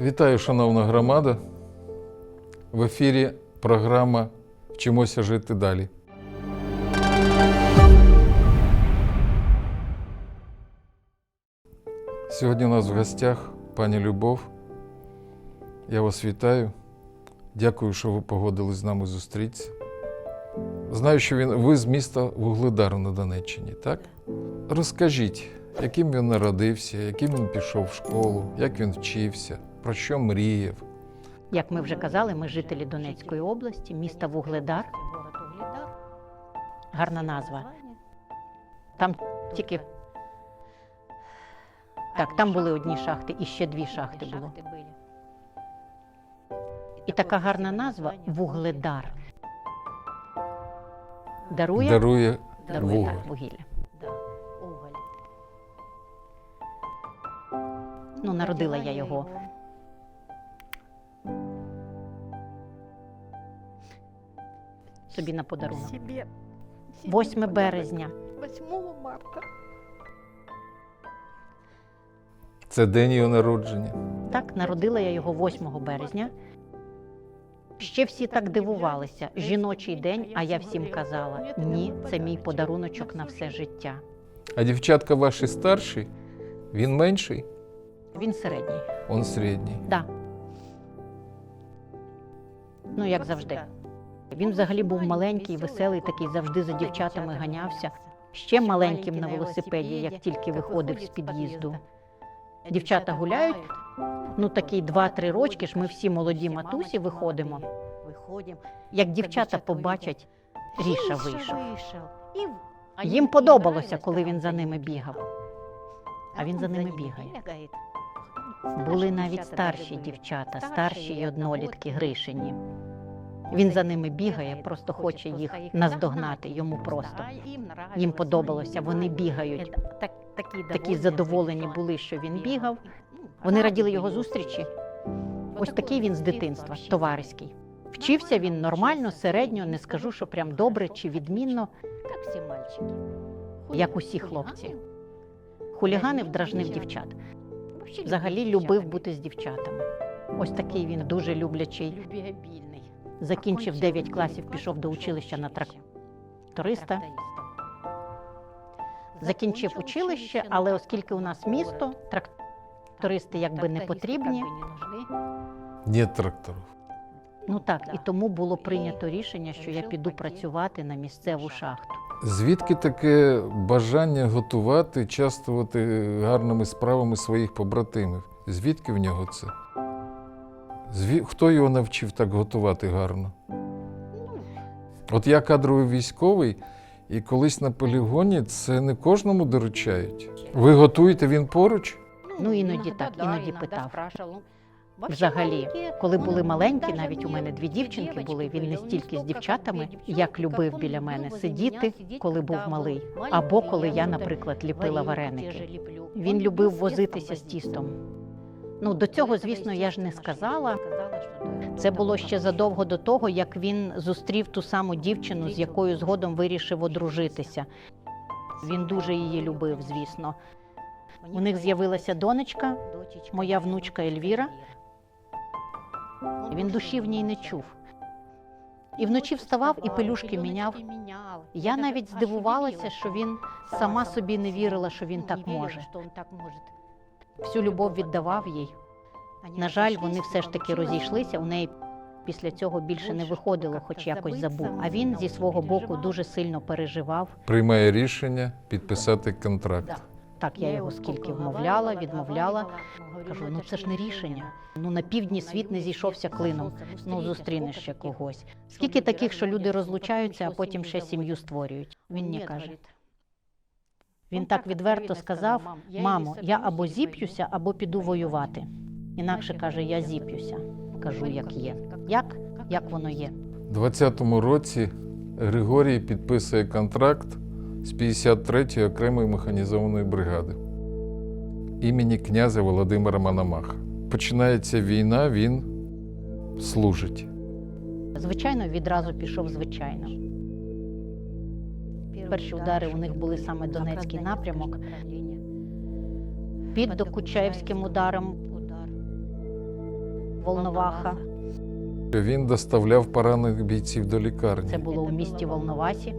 Вітаю, шановна громада. В ефірі програма Вчимося жити далі. Сьогодні у нас в гостях пані Любов. Я вас вітаю. Дякую, що ви погодились з нами зустрітися. Знаю, що він, ви з міста Вугледар на Донеччині, так? Розкажіть, яким він народився, яким він пішов в школу, як він вчився, про що мріяв. Як ми вже казали, ми жителі Донецької області, міста Вугледар. Гарна назва. Там тільки так, там були одні шахти і ще дві шахти було. І така гарна назва Вугледар. Дарує, Дарує дарує вуголь. так, вугілля. Ну, народила я його. Собі на подарунок. Себе. 8 березня. 8 марта. Це день його народження. Так, народила я його 8 березня. Ще всі так дивувалися. Жіночий день, а я всім казала: ні, це мій подаруночок на все життя. А дівчатка ваші старші, він менший, Він середній. он середній. Да. Ну, як завжди. Він взагалі був маленький, веселий, такий завжди за дівчатами ганявся. Ще маленьким на велосипеді, як тільки виходив з під'їзду. Дівчата гуляють, ну такі два-три рочки ж ми всі молоді матусі виходимо. Як дівчата побачать, Ріша вийшов. Їм подобалося, коли він за ними бігав. А він за ними бігає. Були навіть старші дівчата, старші й однолітки Гришині. Він за ними бігає, просто хоче їх наздогнати. Йому просто їм подобалося. Вони бігають. Такі задоволені були, що він бігав. Вони раділи його зустрічі. Ось такий він з дитинства, товариський. Вчився він нормально, середньо, не скажу, що прям добре чи відмінно, Як усі хлопці. Хуліганив, дражнив дівчат. Взагалі любив бути з дівчатами. Ось такий він дуже люблячий. Закінчив 9 класів, пішов до училища на тракториста. Закінчив училище, але оскільки у нас місто, трактористи якби не потрібні. Ні тракторів. Ну так, і тому було прийнято рішення, що я піду працювати на місцеву шахту. Звідки таке бажання готувати, частувати гарними справами своїх побратимів? Звідки в нього це? Зві... Хто його навчив так готувати гарно? От я кадровий військовий, і колись на полігоні це не кожному доручають. Ви готуєте він поруч? Ну, іноді так, іноді питав. Взагалі, коли були маленькі, навіть у мене дві дівчинки були. Він не стільки з дівчатами, як любив біля мене сидіти, коли був малий, або коли я, наприклад, ліпила вареники. Він любив возитися з тістом. Ну до цього, звісно, я ж не сказала. Це було ще задовго до того, як він зустрів ту саму дівчину, з якою згодом вирішив одружитися. Він дуже її любив, звісно. У них з'явилася донечка, моя внучка Ельвіра. Він душі в ній не чув. І вночі вставав і пелюшки міняв. Я навіть здивувалася, що він сама собі не вірила, що він так може. Всю любов віддавав їй. На жаль, вони все ж таки розійшлися. У неї після цього більше не виходило, хоч якось забув. А він зі свого боку дуже сильно переживав. Приймає рішення підписати контракт. Так я його скільки вмовляла, відмовляла. Кажу, ну це ж не рішення. Ну на півдні світ не зійшовся клином. Ну зустрінеш ще когось. Скільки таких, що люди розлучаються, а потім ще сім'ю створюють. Він мені каже. Він так відверто сказав: мамо, я або зіп'юся, або піду воювати. Інакше каже, я зіп'юся. Кажу, як є. Як? Як воно є? У 20-му році Григорій підписує контракт з 53-ї окремої механізованої бригади імені князя Володимира Мономаха. Починається війна, він служить. Звичайно, відразу пішов звичайно. Перші удари у них були саме Донецький напрямок. Під Докучаєвським ударом Волноваха. Він доставляв поранених бійців до лікарні. Це було у місті Волновасі.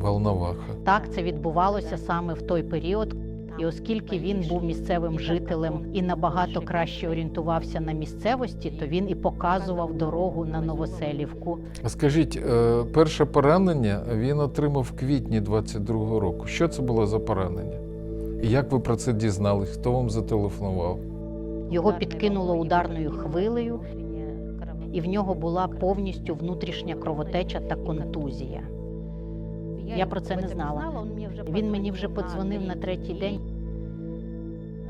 Волноваха. Так, це відбувалося саме в той період. І оскільки він був місцевим жителем і набагато краще орієнтувався на місцевості, то він і показував дорогу на Новоселівку. А скажіть, е, перше поранення він отримав в квітні 22-го року. Що це було за поранення? І як ви про це дізнались? Хто вам зателефонував? Його підкинуло ударною хвилею, і в нього була повністю внутрішня кровотеча та контузія. Я про це не знала. Він мені вже подзвонив на третій день.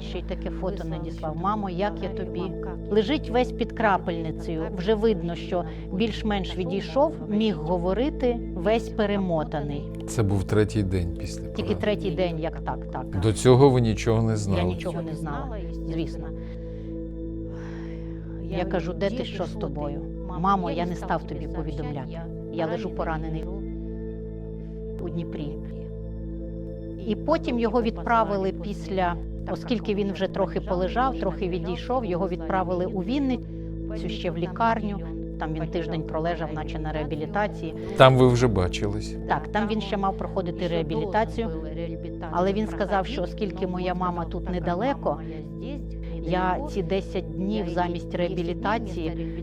Ще й таке фото надіслав. Мамо, як я тобі? Лежить весь під крапельницею. Вже видно, що більш-менш відійшов, міг говорити, весь перемотаний. Це був третій день після Тільки третій день, як так, так. До цього ви нічого не знали. Я нічого не знала, звісно. Я кажу, де ти що з тобою? Мамо, я не став тобі повідомляти. Я лежу поранений у Дніпрі. І потім його відправили після, оскільки він вже трохи полежав, трохи відійшов, його відправили у Вінницю ще в лікарню. Там він тиждень пролежав, наче на реабілітації. Там ви вже бачились. Так, там він ще мав проходити реабілітацію. Але він сказав, що оскільки моя мама тут недалеко, я ці 10 днів замість реабілітації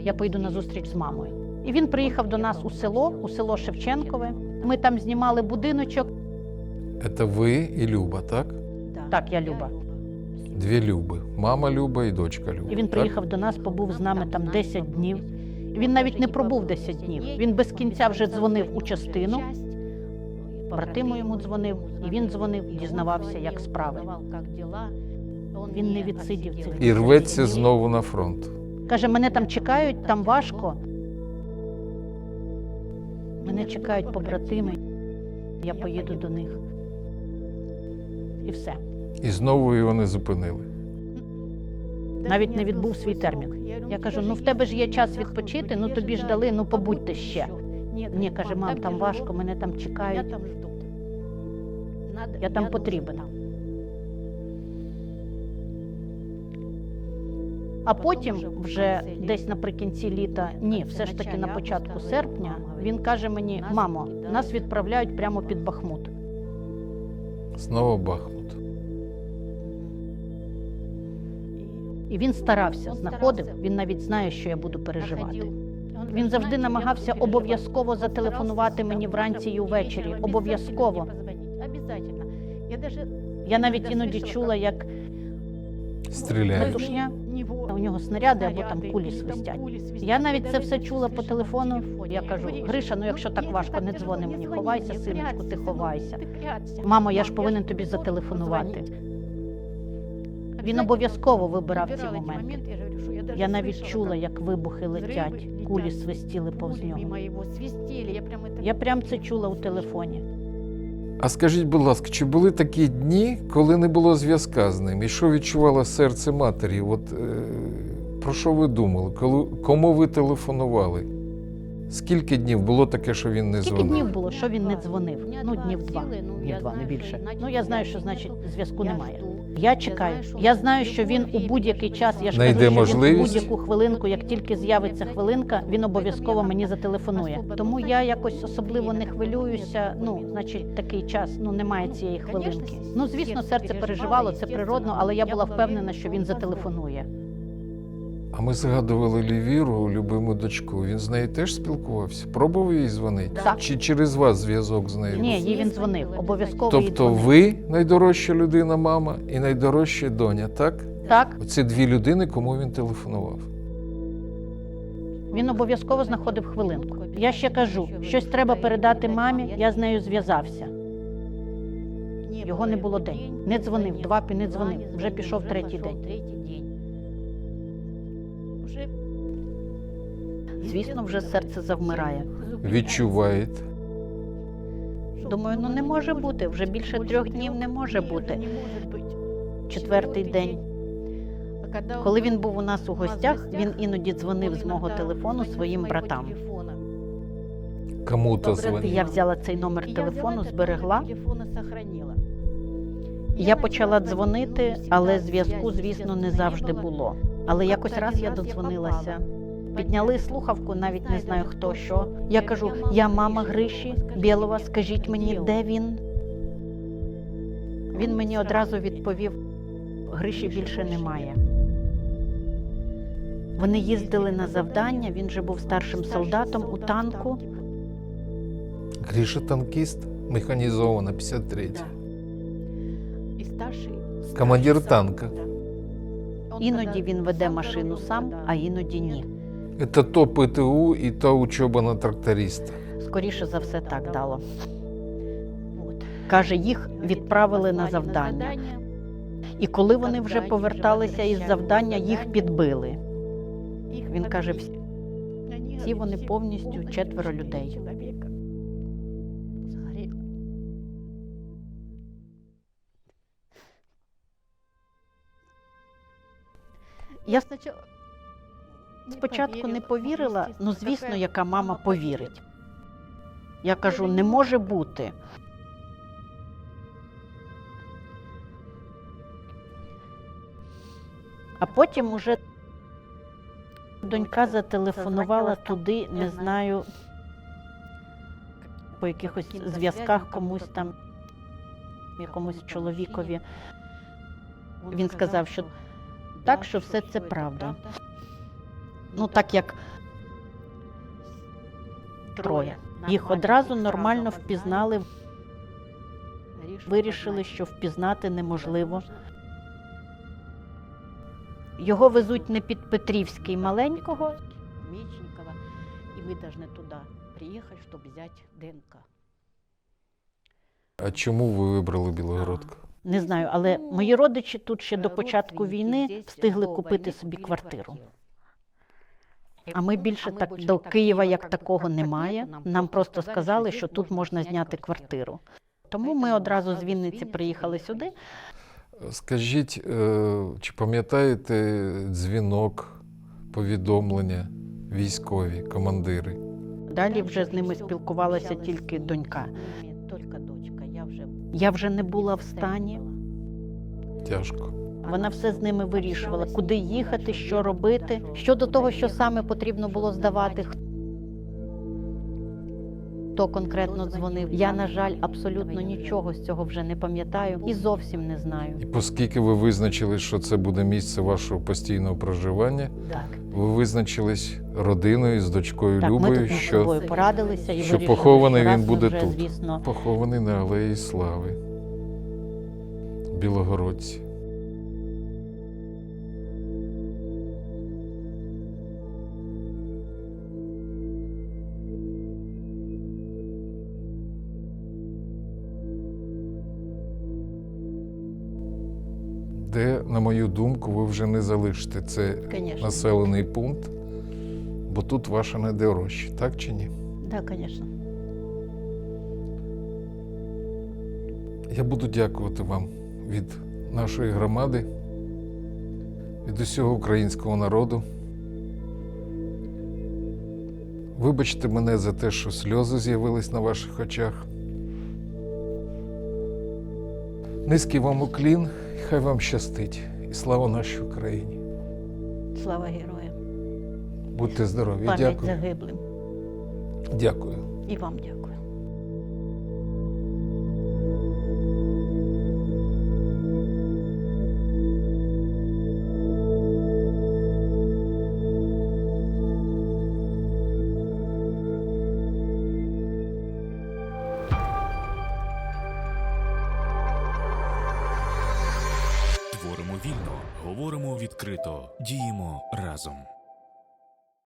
я поїду на зустріч з мамою. І він приїхав до нас у село, у село Шевченкове. Ми там знімали будиночок. Це ви і Люба, так? Так, я Люба. Дві Люби. Мама Люба і дочка Люба. І він так? приїхав до нас, побув з нами там 10 днів. Він навіть не пробув 10 днів. Він без кінця вже дзвонив у частину. Брати моєму дзвонив, і він дзвонив, дізнавався, як справи. Він не відсидів цих І рветься знову на фронт. Каже, мене там чекають, там важко. Мене чекають побратими. Я поїду до них. І все. І знову його не зупинили. Навіть не відбув свій термін. Я кажу: ну в тебе ж є час відпочити, ну тобі ж дали, ну побудьте ще. Ні, каже, мам, там важко, мене там чекають. Я там потрібен. А потім, вже десь наприкінці літа, ні, все ж таки на початку серпня, він каже мені: мамо, нас відправляють прямо під Бахмут. Знову Бахмут. І він старався, знаходив. Він навіть знає, що я буду переживати. Він завжди намагався обов'язково зателефонувати мені вранці і увечері. Обов'язково. Я навіть іноді чула, як Стріляють. у нього снаряди або там кулі свистять. Я навіть це все чула по телефону. Я кажу, Гриша, ну якщо так важко, не дзвони мені, ховайся, синочку, ти ховайся. Мамо, я ж повинен тобі зателефонувати. Він обов'язково вибирав ці моменти. Я навіть чула, як вибухи летять, кулі свистіли повз нього. Я прям це чула у телефоні. А скажіть, будь ласка, чи були такі дні, коли не було зв'язка з ним? І що відчувало серце матері? От е, про що ви думали? Коли, кому ви телефонували? Скільки днів було таке, що він не Скільки дзвонив? днів було, що він не дзвонив? Ну, днів два. Днів два, не більше. Ну, я знаю, що значить зв'язку немає. Я чекаю. Я знаю, що він у будь-який час, я ж кажу, що він у будь-яку хвилинку, як тільки з'явиться хвилинка, він обов'язково мені зателефонує. Тому я якось особливо не хвилююся. Ну, значить, такий час, ну немає цієї хвилинки. Ну, звісно, серце переживало, це природно, але я була впевнена, що він зателефонує. А ми згадували Лівіру, любиму дочку. Він з нею теж спілкувався? Пробував їй дзвонити? Так. Чи через вас зв'язок з нею? Ні, їй він дзвонив. Обов'язково їй Тобто дзвонив. ви найдорожча людина, мама, і найдорожча доня, так? Так, Оці дві людини, кому він телефонував. Він обов'язково знаходив хвилинку. Я ще кажу, щось треба передати мамі, я з нею зв'язався. Його не було день. Не дзвонив, два пі не дзвонив. Вже пішов третій день. Звісно, вже серце завмирає. Відчуваєте? Думаю, ну не може бути. Вже більше трьох днів не може бути. Четвертий день. Коли він був у нас у гостях, він іноді дзвонив з мого телефону своїм братам. Кому-то дзвонив. Я взяла цей номер телефону, зберегла. Я почала дзвонити, але зв'язку, звісно, не завжди було. Але якось раз я додзвонилася. Підняли слухавку, навіть не знаю хто що. Я кажу: я мама Гриші Білова, скажіть мені, де він? Він мені одразу відповів: Гриші більше немає. Вони їздили на завдання, він же був старшим солдатом у танку. Гріша танкіст, механізована 53. І старший Командир танка. Іноді він веде машину сам, а іноді ні. Це то ПТУ і та учоба на тракториста. Скоріше за все так дало. Каже, їх відправили на завдання. І коли вони вже поверталися із завдання, їх підбили. Він каже, всі, всі вони повністю четверо людей. Я спочатку не повірила, ну звісно, яка мама повірить. Я кажу, не може бути. А потім уже донька зателефонувала туди, не знаю, по якихось зв'язках комусь там, якомусь чоловікові. Він сказав, що так, що все це правда. Ну, так як троє. Їх одразу нормально впізнали, вирішили, що впізнати неможливо. Його везуть не під Петрівський маленького. Мечникова, і ми повинні туди приїхати, щоб взяти ДНК. А чому ви вибрали Білогородку? Не знаю, але мої родичі тут ще до початку війни встигли купити собі квартиру. А ми більше так до Києва як такого немає. Нам просто сказали, що тут можна зняти квартиру. Тому ми одразу з Вінниці приїхали сюди. Скажіть, е, чи пам'ятаєте дзвінок, повідомлення військові, командири? Далі вже з ними спілкувалася тільки донька. Я вже не була в стані. Тяжко. Вона все з ними вирішувала, куди їхати, що робити. Щодо того, що саме потрібно було здавати, хто конкретно дзвонив. Я, на жаль, абсолютно нічого з цього вже не пам'ятаю і зовсім не знаю. І оскільки ви визначили, що це буде місце вашого постійного проживання, Так, ви визначились родиною з дочкою так ми Любою, тут що собою порадилися і що вирішили, похований що він буде вже, тут. Звісно, похований на Алеї Слави. Білогородці. На мою думку, ви вже не залишите це звісно. населений пункт, бо тут ваше найдорожче, так чи ні? Так, звісно. Я буду дякувати вам від нашої громади, від усього українського народу. Вибачте мене за те, що сльози з'явились на ваших очах. Низький вам уклін, хай вам щастить. І слава нашій Україні. Слава героям. Будьте здорові. Пам'ять загиблим. Дякую. І вам дякую.